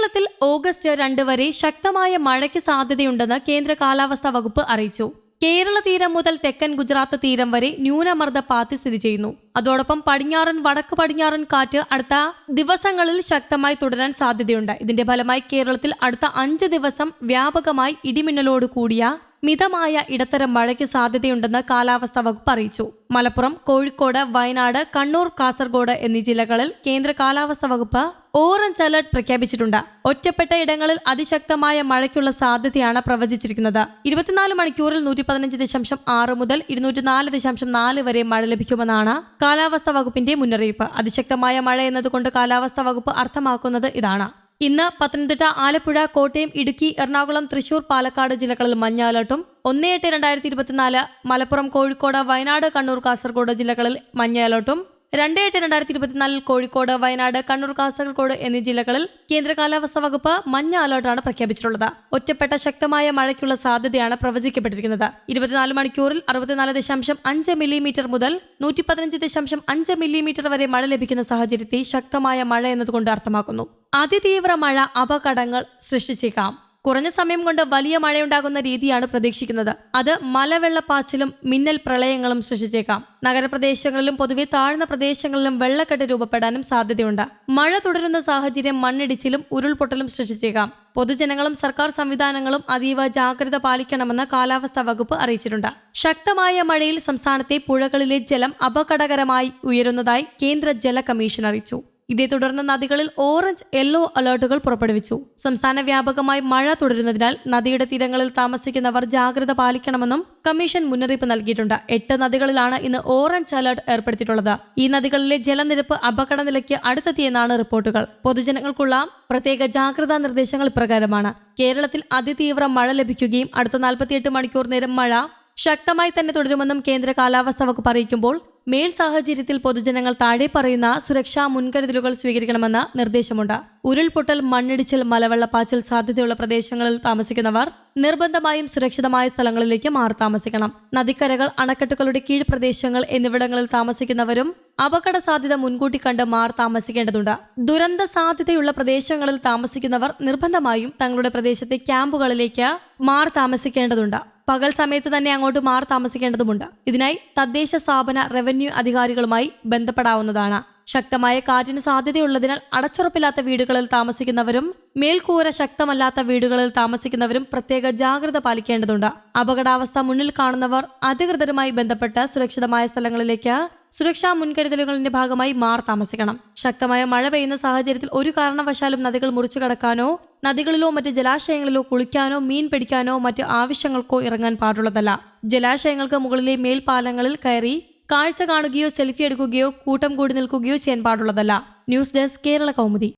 കേരളത്തിൽ ഓഗസ്റ്റ് രണ്ട് വരെ ശക്തമായ മഴയ്ക്ക് സാധ്യതയുണ്ടെന്ന് കേന്ദ്ര കാലാവസ്ഥാ വകുപ്പ് അറിയിച്ചു. കേരള തീരം മുതൽ തെക്കൻ ഗുജറാത്ത് തീരം വരെ ന്യൂനമർദ്ദ പാത്തി സ്ഥിതി ചെയ്യുന്നു. അതോടൊപ്പം പടിഞ്ഞാറൻ വടക്ക് പടിഞ്ഞാറൻ കാറ്റ് അടുത്ത ദിവസങ്ങളിൽ ശക്തമായി തുടരാൻ സാധ്യതയുണ്ട്. ഇതിന്റെ ഫലമായി കേരളത്തിൽ അടുത്ത അഞ്ച് ദിവസം വ്യാപകമായി ഇടിമിന്നലോട് കൂടിയ മിതമായ ഇടത്തരം മഴയ്ക്ക് സാധ്യതയുണ്ടെന്ന് കാലാവസ്ഥാ വകുപ്പ് അറിയിച്ചു. മലപ്പുറം കോഴിക്കോട് വയനാട് കണ്ണൂർ കാസർഗോഡ് എന്നീ ജില്ലകളിൽ കേന്ദ്ര കാലാവസ്ഥാ വകുപ്പ് ഓറഞ്ച് അലർട്ട് പ്രഖ്യാപിച്ചിട്ടുണ്ട്. ഒറ്റപ്പെട്ട ഇടങ്ങളിൽ അതിശക്തമായ മഴയ്ക്കുള്ള സാധ്യതയാണ് പ്രവചിച്ചിരിക്കുന്നത്. ഇരുപത്തിനാല് മണിക്കൂറിൽ നൂറ്റി പതിനഞ്ച് ദശാംശം ആറ് മുതൽ ഇരുന്നൂറ്റി നാല് ദശാംശം നാല് വരെ മഴ ലഭിക്കുമെന്നാണ് കാലാവസ്ഥാ വകുപ്പിന്റെ മുന്നറിയിപ്പ്. അതിശക്തമായ മഴ എന്നതുകൊണ്ട് കാലാവസ്ഥാ വകുപ്പ് അർത്ഥമാക്കുന്നത് ഇതാണ്. ഇന്ന് പത്തനംതിട്ട ആലപ്പുഴ കോട്ടയം ഇടുക്കി എറണാകുളം തൃശൂർ പാലക്കാട് ജില്ലകളിൽ മഞ്ഞ അലർട്ടും. ഒന്ന് എട്ട് രണ്ടായിരത്തി ഇരുപത്തിനാല് മലപ്പുറം കോഴിക്കോട് വയനാട് കണ്ണൂർ കാസർഗോഡ് ജില്ലകളിൽ മഞ്ഞ അലർട്ടും. രണ്ട് എട്ട് രണ്ടായിരത്തി ഇരുപത്തിനാലിൽ കോഴിക്കോട് വയനാട് കണ്ണൂർ കാസർഗോഡ് എന്നീ ജില്ലകളിൽ കേന്ദ്ര കാലാവസ്ഥാ വകുപ്പ് മഞ്ഞ അലർട്ടാണ് പ്രഖ്യാപിച്ചിട്ടുള്ളത്. ഒറ്റപ്പെട്ട ശക്തമായ മഴയ്ക്കുള്ള സാധ്യതയാണ് പ്രവചിക്കപ്പെട്ടിരിക്കുന്നത്. ഇരുപത്തിനാല് മണിക്കൂറിൽ അറുപത്തിനാല് ദശാംശം അഞ്ച് മില്ലിമീറ്റർ മുതൽ നൂറ്റി പതിനഞ്ച് ദശാംശം അഞ്ച് മില്ലിമീറ്റർ വരെ മഴ ലഭിക്കുന്ന സാഹചര്യത്തിൽ ശക്തമായ മഴ എന്നതുകൊണ്ട് അർത്ഥമാക്കുന്നു. അതിതീവ്ര മഴ അപകടങ്ങൾ സൃഷ്ടിച്ചേക്കാം. കുറഞ്ഞ സമയം കൊണ്ട് വലിയ മഴയുണ്ടാകുന്ന രീതിയാണ് പ്രതീക്ഷിക്കുന്നത്. അത് മലവെള്ളപ്പാച്ചിലും മിന്നൽ പ്രളയങ്ങളും സൃഷ്ടിച്ചേക്കാം. നഗരപ്രദേശങ്ങളിലും പൊതുവെ താഴ്ന്ന പ്രദേശങ്ങളിലും വെള്ളക്കെട്ട് രൂപപ്പെടാനും സാധ്യതയുണ്ട്. മഴ തുടരുന്ന സാഹചര്യം മണ്ണിടിച്ചിലും ഉരുൾപൊട്ടലും സൃഷ്ടിച്ചേക്കാം. പൊതുജനങ്ങളും സർക്കാർ സംവിധാനങ്ങളും അതീവ ജാഗ്രത പാലിക്കണമെന്ന് കാലാവസ്ഥാ വകുപ്പ് അറിയിച്ചിട്ടുണ്ട്. ശക്തമായ മഴയിൽ സംസ്ഥാനത്തെ പുഴകളിലെ ജലം അപകടകരമായി ഉയരുന്നതായി കേന്ദ്ര ജല കമ്മീഷൻ അറിയിച്ചു. ഇതേ തുടർന്ന് നദികളിൽ ഓറഞ്ച് യെല്ലോ അലേർട്ടുകൾ പുറപ്പെടുവിച്ചു. സംസ്ഥാന വ്യാപകമായി മഴ തുടരുന്നതിനാൽ നദിയുടെ തീരങ്ങളിൽ താമസിക്കുന്നവർ ജാഗ്രത പാലിക്കണമെന്നും കമ്മീഷൻ മുന്നറിയിപ്പ് നൽകിയിട്ടുണ്ട്. എട്ട് നദികളിലാണ് ഇന്ന് ഓറഞ്ച് അലേർട്ട് ഏർപ്പെടുത്തിയിട്ടുള്ളത്. ഈ നദികളിലെ ജലനിരപ്പ് അപകട നിലയ്ക്ക് അടുത്തെത്തിയെന്നാണ് റിപ്പോർട്ടുകൾ. പൊതുജനങ്ങൾക്കുള്ള പ്രത്യേക ജാഗ്രതാ നിർദ്ദേശങ്ങൾ ഇപ്രകാരമാണ്. കേരളത്തിൽ അതിതീവ്ര മഴ ലഭിക്കുകയും അടുത്ത നാൽപ്പത്തിയെട്ട് മണിക്കൂർ നേരം മഴ ശക്തമായി തന്നെ തുടരുമെന്നും കേന്ദ്ര കാലാവസ്ഥാ വകുപ്പ് അറിയിക്കുമ്പോൾ മേൽ സാഹചര്യത്തിൽ പൊതുജനങ്ങൾ താഴെ പറയുന്ന സുരക്ഷാ മുൻകരുതലുകൾ സ്വീകരിക്കണമെന്ന് നിർദ്ദേശമുണ്ട്. ഉരുൾപൊട്ടൽ മണ്ണിടിച്ചിൽ മലവെള്ളപ്പാച്ചിൽ സാധ്യതയുള്ള പ്രദേശങ്ങളിൽ താമസിക്കുന്നവർ നിർബന്ധമായും സുരക്ഷിതമായ സ്ഥലങ്ങളിലേക്ക് മാറി താമസിക്കണം. നദിക്കരകൾ അണക്കെട്ടുകളുടെ കീഴ്പ്രദേശങ്ങൾ എന്നിവിടങ്ങളിൽ താമസിക്കുന്നവരും അപകട സാധ്യത മുൻകൂട്ടി കണ്ട് മാറി താമസിക്കേണ്ടതുണ്ട്. ദുരന്ത സാധ്യതയുള്ള പ്രദേശങ്ങളിൽ താമസിക്കുന്നവർ നിർബന്ധമായും തങ്ങളുടെ പ്രദേശത്തെ ക്യാമ്പുകളിലേക്ക് മാറി താമസിക്കേണ്ടതുണ്ട്. പകൽ സമയത്ത് തന്നെ അങ്ങോട്ട് മാറി താമസിക്കേണ്ടതുണ്ട് ഇതിനായി തദ്ദേശ സ്ഥാപന റവന്യൂ അധികാരികളുമായി ബന്ധപ്പെടാവുന്നതാണ്. ശക്തമായ കാറ്റിന് സാധ്യതയുള്ളതിനാൽ അടച്ചുറപ്പില്ലാത്ത വീടുകളിൽ താമസിക്കുന്നവരും മേൽക്കൂര ശക്തമല്ലാത്ത വീടുകളിൽ താമസിക്കുന്നവരും പ്രത്യേക ജാഗ്രത പാലിക്കേണ്ടതുണ്ട്. അപകടാവസ്ഥ മുന്നിൽ കാണുന്നവർ അധികൃതരുമായി ബന്ധപ്പെട്ട് സുരക്ഷിതമായ സ്ഥലങ്ങളിലേക്ക് സുരക്ഷാ മുൻകരുതലുകളുടെ ഭാഗമായി മാർ താമസിക്കണം. ശക്തമായ മഴ പെയ്യുന്ന സാഹചര്യത്തിൽ ഒരു കാരണവശാലും നദികൾ മുറിച്ചു കടക്കാനോ നദികളിലോ മറ്റ് ജലാശയങ്ങളിലോ കുളിക്കാനോ മീൻ പിടിക്കാനോ മറ്റ് ആവശ്യങ്ങൾക്കോ ഇറങ്ങാൻ പാടുള്ളതല്ല. ജലാശയങ്ങൾക്ക് മുകളിലെ മേൽപ്പാലങ്ങളിൽ കയറി കാഴ്ച കാണുകയോ സെൽഫി എടുക്കുകയോ കൂട്ടം കൂടി നിൽക്കുകയോ ചെയ്യാൻ പാടുള്ളതല്ല. News desk Kerala Kaumudi.